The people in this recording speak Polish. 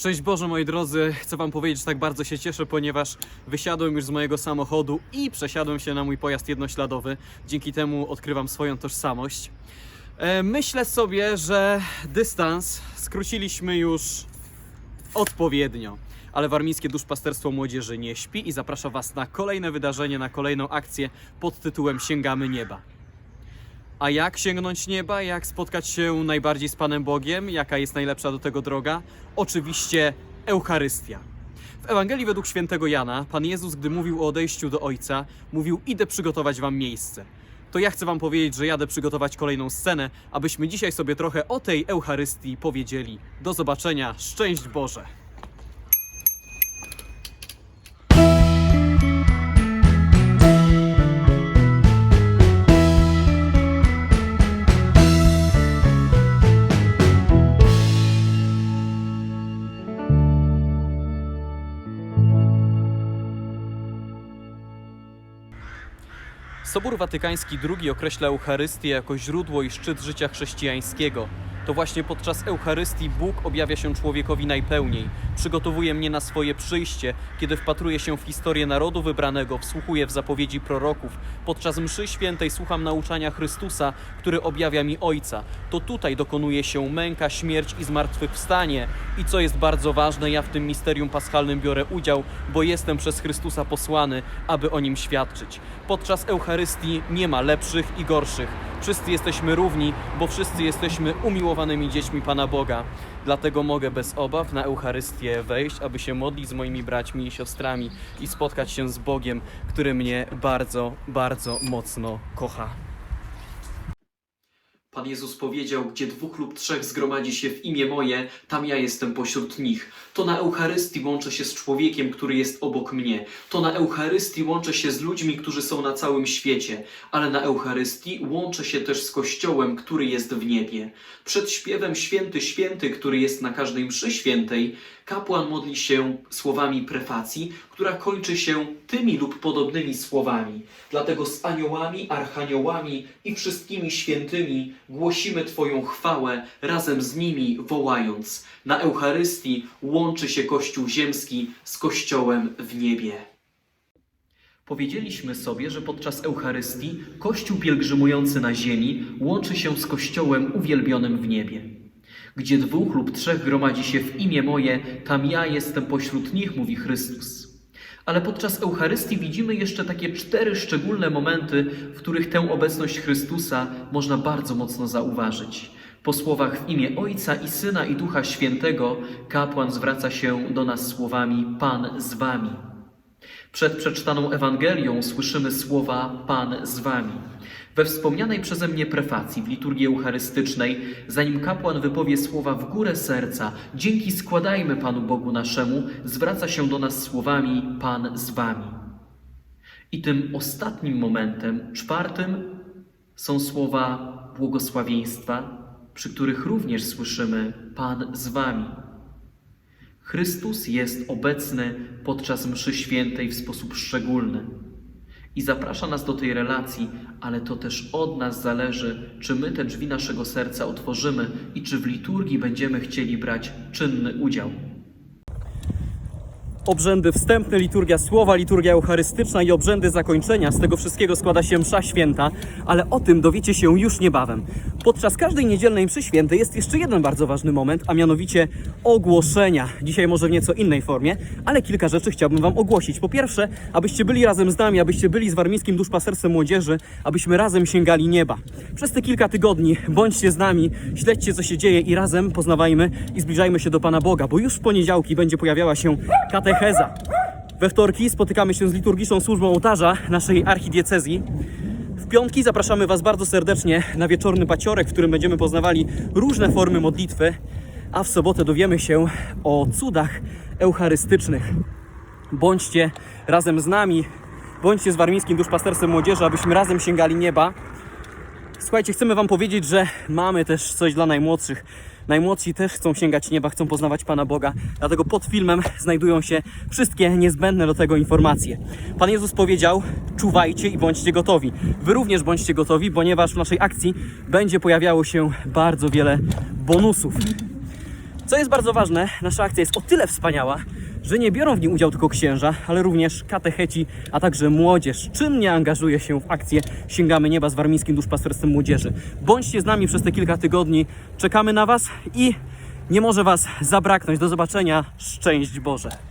Szczęść Boże, moi drodzy. Chcę Wam powiedzieć, że tak bardzo się cieszę, ponieważ wysiadłem już z mojego samochodu i przesiadłem się na mój pojazd jednośladowy. Dzięki temu odkrywam swoją tożsamość. E, Myślę sobie, że dystans skróciliśmy już odpowiednio. Ale Warmińskie Duszpasterstwo Młodzieży nie śpi i zaprasza Was na kolejne wydarzenie, na kolejną akcję pod tytułem Sięgamy Nieba. A jak sięgnąć nieba? Jak spotkać się najbardziej z Panem Bogiem? Jaka jest najlepsza do tego droga? Oczywiście Eucharystia. W Ewangelii według świętego Jana Pan Jezus, gdy mówił o odejściu do Ojca, mówił: Idę przygotować Wam miejsce. To ja chcę Wam powiedzieć, że jadę przygotować kolejną scenę, abyśmy dzisiaj sobie trochę o tej Eucharystii powiedzieli. Do zobaczenia, szczęść Boże! Sobór Watykański II określa Eucharystię jako źródło i szczyt życia chrześcijańskiego. To właśnie podczas Eucharystii Bóg objawia się człowiekowi najpełniej. Przygotowuje mnie na swoje przyjście, kiedy wpatruję się w historię narodu wybranego, wsłuchuję w zapowiedzi proroków. Podczas mszy świętej słucham nauczania Chrystusa, który objawia mi Ojca. To tutaj dokonuje się męka, śmierć i zmartwychwstanie. I co jest bardzo ważne, ja w tym misterium paschalnym biorę udział, bo jestem przez Chrystusa posłany, aby o nim świadczyć. Podczas Eucharystii nie ma lepszych i gorszych. Wszyscy jesteśmy równi, bo wszyscy jesteśmy umiłowanymi dziećmi Pana Boga. Dlatego mogę bez obaw na Eucharystię wejść, aby się modlić z moimi braćmi i siostrami i spotkać się z Bogiem, który mnie bardzo, bardzo mocno kocha. Pan Jezus powiedział, gdzie dwóch lub trzech zgromadzi się w imię moje, tam ja jestem pośród nich. To na Eucharystii łączę się z człowiekiem, który jest obok mnie. To na Eucharystii łączę się z ludźmi, którzy są na całym świecie. Ale na Eucharystii łączę się też z Kościołem, który jest w niebie. Przed śpiewem Święty, Święty, który jest na każdej mszy świętej, kapłan modli się słowami prefacji, która kończy się tymi lub podobnymi słowami. Dlatego z aniołami, archaniołami i wszystkimi świętymi głosimy Twoją chwałę razem z nimi, wołając: Na Eucharystii łączy się Kościół ziemski z Kościołem w niebie. Powiedzieliśmy sobie, że podczas Eucharystii Kościół pielgrzymujący na ziemi łączy się z Kościołem uwielbionym w niebie. Gdzie dwóch lub trzech gromadzi się w imię moje, tam ja jestem pośród nich, mówi Chrystus. Ale podczas Eucharystii widzimy jeszcze takie cztery szczególne momenty, w których tę obecność Chrystusa można bardzo mocno zauważyć. Po słowach w imię Ojca i Syna i Ducha Świętego kapłan zwraca się do nas słowami Pan z wami. Przed przeczytaną Ewangelią słyszymy słowa Pan z wami. We wspomnianej przeze mnie prefacji w liturgii eucharystycznej, zanim kapłan wypowie słowa w górę serca, dzięki składajmy Panu Bogu naszemu, zwraca się do nas słowami Pan z wami. I tym ostatnim momentem, czwartym, są słowa błogosławieństwa, przy których również słyszymy Pan z wami. Chrystus jest obecny podczas mszy świętej w sposób szczególny i zaprasza nas do tej relacji, ale to też od nas zależy, czy my te drzwi naszego serca otworzymy i czy w liturgii będziemy chcieli brać czynny udział. Obrzędy wstępne, liturgia słowa, liturgia eucharystyczna i obrzędy zakończenia. Z tego wszystkiego składa się msza święta, ale o tym dowiecie się już niebawem. Podczas każdej niedzielnej mszy świętej jest jeszcze jeden bardzo ważny moment, a mianowicie ogłoszenia. Dzisiaj może w nieco innej formie, ale kilka rzeczy chciałbym Wam ogłosić. Po pierwsze, abyście byli razem z nami, abyście byli z Warmińskim Duszpasterstwem Młodzieży, abyśmy razem sięgali nieba. Przez te kilka tygodni bądźcie z nami, śledźcie co się dzieje i razem poznawajmy i zbliżajmy się do Pana Boga, bo już w poniedziałki będzie pojawiała się katecheza. We wtorki spotykamy się z liturgiczną służbą ołtarza naszej archidiecezji. W piątki zapraszamy Was bardzo serdecznie na wieczorny paciorek, w którym będziemy poznawali różne formy modlitwy, a w sobotę dowiemy się o cudach eucharystycznych. Bądźcie razem z nami, bądźcie z Warmińskim Duszpasterstwem Młodzieży, abyśmy razem sięgali nieba. Słuchajcie, chcemy Wam powiedzieć, że mamy też coś dla najmłodszych. Najmłodsi też chcą sięgać nieba, chcą poznawać Pana Boga, dlatego pod filmem znajdują się wszystkie niezbędne do tego informacje. Pan Jezus powiedział: czuwajcie i bądźcie gotowi. Wy również bądźcie gotowi, ponieważ w naszej akcji będzie pojawiało się bardzo wiele bonusów. Co jest bardzo ważne, nasza akcja jest o tyle wspaniała, że nie biorą w niej udział tylko księża, ale również katecheci, a także młodzież. Czynnie angażuje się w akcję Sięgamy Nieba z Warmińskim Duszpasterstwem Młodzieży. Bądźcie z nami przez te kilka tygodni, czekamy na Was i nie może Was zabraknąć. Do zobaczenia, szczęść Boże!